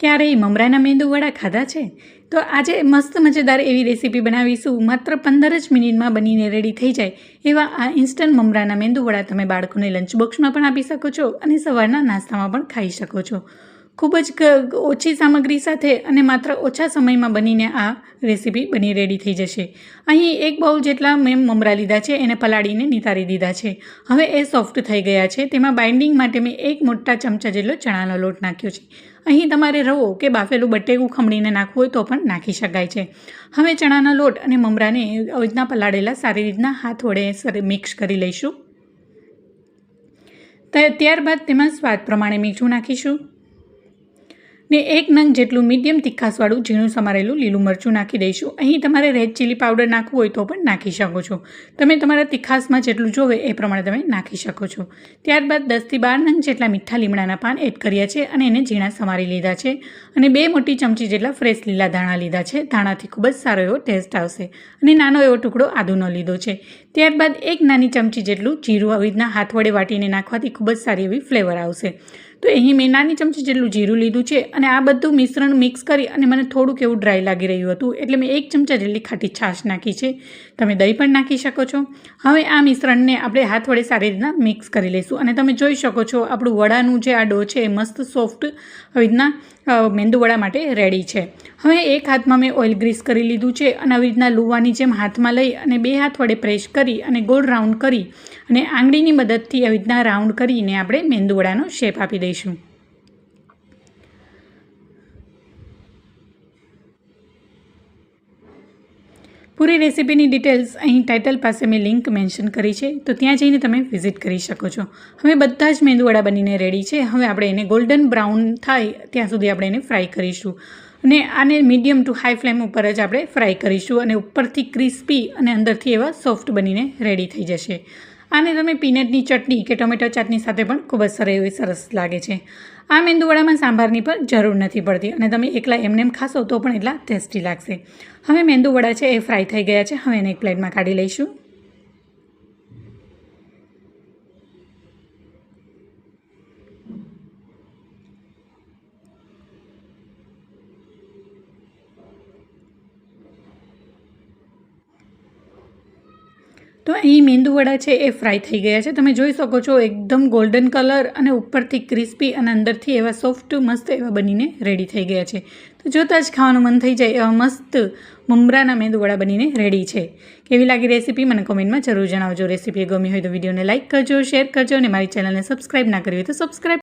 ક્યારેય મમરાના મેંદુવડા ખાધા છે? તો આજે મસ્ત મજેદાર એવી રેસીપી બનાવીશું. માત્ર પંદર જ મિનિટમાં બનીને રેડી થઈ જાય એવા આ ઇન્સ્ટન્ટ મમરાના મેંદુવડા તમે બાળકોને લંચ બોક્સમાં પણ આપી શકો છો અને સવારના નાસ્તામાં પણ ખાઈ શકો છો. ખૂબ જ ઓછી સામગ્રી સાથે અને માત્ર ઓછા સમયમાં બનીને આ રેસીપી બની રેડી થઈ જશે. અહીં એક બાઉલ જેટલા મેં મમરા લીધા છે, એને પલાળીને નિતારી દીધા છે. હવે એ સોફ્ટ થઈ ગયા છે. તેમાં બાઇન્ડિંગ માટે મેં એક મોટા ચમચા જેટલો ચણાનો લોટ નાખ્યો છે. અહીં તમારે રવો કે બાફેલું બટેકું ખમણીને નાખવું હોય તો પણ નાખી શકાય છે. હવે ચણાના લોટ અને મમરાને આવી પલાળેલા સારી રીતના હાથ વડે મિક્સ કરી લઈશું. ત્યારબાદ તેમાં સ્વાદ પ્રમાણે મીઠું નાખીશું. ને એક નંગ જેટલું મીડિયમ તીખાસવાળું ઝીણું સમારેલું લીલું મરચું નાખી દઈશું. અહીં તમારે રેડ ચીલી પાવડર નાખવું હોય તો પણ નાખી શકો છો. તમે તમારા તીખાસમાં જેટલું જોવે એ પ્રમાણે તમે નાખી શકો છો. ત્યારબાદ દસથી બાર નંગ જેટલા મીઠા લીમડાના પાન એડ કર્યા છે અને એને ઝીણા સમારી લીધા છે અને બે મોટી ચમચી જેટલા ફ્રેશ લીલા ધાણા લીધા છે. ધાણાથી ખૂબ જ સારો એવો ટેસ્ટ આવશે અને નાનો એવો ટુકડો આદુનો લીધો છે. ત્યારબાદ એક નાની ચમચી જેટલું જીરું આવી રીતના હાથ વડે વાટીને નાખવાથી ખૂબ જ સારી એવી ફ્લેવર આવશે. તો અહીં મેં નાની ચમચી જેટલું જીરું લીધું છે અને આ બધું મિશ્રણ મિક્સ કરી અને મને થોડુંક એવું ડ્રાય લાગી રહ્યું હતું. એટલે મેં એક ચમચા જેટલી ખાટી છાશ નાખી છે. તમે દહીં પણ નાખી શકો છો. હવે આ મિશ્રણને આપણે હાથ વડે સારી રીતના મિક્સ કરી લઈશું. અને તમે જોઈ શકો છો આપણું વડાનું જે આ ડો છે એ મસ્ત સોફ્ટ આવી રીતના મેંદુવડા માટે રેડી છે. હવે એક હાથમાં મેં ઓઇલ ગ્રીસ કરી લીધું છે અને આવી રીતના લુવાની જેમ હાથમાં લઈ અને બે હાથ વડે પ્રેસ કરી અને ગોળ રાઉન્ડ કરી અને આંગળીની મદદથી આવી રીતના રાઉન્ડ કરીને આપણે મેંદુવડાનો શેપ આપી દઈશું પૂરી રેસીપીની ડિટેલ્સ અહીં ટાઇટલ પાસે મેં લિંક મેન્શન કરી છે, તો ત્યાં જઈને તમે વિઝિટ કરી શકો છો. હવે બધા જ મેંદુવડા બનીને રેડી છે. હવે આપણે એને ગોલ્ડન બ્રાઉન થાય ત્યાં સુધી આપણે એને ફ્રાય કરીશું. અને આને મીડિયમ ટુ હાઈ ફ્લેમ ઉપર જ આપણે ફ્રાય કરીશું અને ઉપરથી ક્રિસ્પી અને અંદરથી એવા સોફ્ટ બનીને રેડી થઈ જશે. આને તમે પીનટની ચટણી કે ટોમેટો ચાટની સાથે પણ ખૂબ જ સરસ એવી સરસ લાગે છે. આ મેંદુવડામાં સાંભારની પણ જરૂર નથી પડતી અને તમે એકલા એમનેમ ખાશો તો પણ એટલા ટેસ્ટી લાગશે. હવે મેંદુવડા છે એ ફ્રાય થઈ ગયા છે. હવે એને એક પ્લેટમાં કાઢી લઈશું. તો અહીં મેંદુવડા છે એ ફ્રાય થઈ ગયા છે. તમે જોઈ શકો છો એકદમ ગોલ્ડન કલર અને ઉપરથી ક્રિસ્પી અને અંદરથી એવા સોફ્ટ મસ્ત એવા બનીને રેડી થઈ ગયા છે. તો જોતાં જ ખાવાનું મન થઈ જાય એવા મસ્ત મમરાના મેંદુવડા બનીને રેડી છે. કેવી લાગી રેસીપી મને કોમેન્ટમાં જરૂર જણાવજો. રેસીપી ગમી હોય તો વિડીયોને લાઇક કરજો શેર કરજો અને મારી ચેનલને સબસ્ક્રાઈબ ના કરી હોય તો સબસ્ક્રાઇબ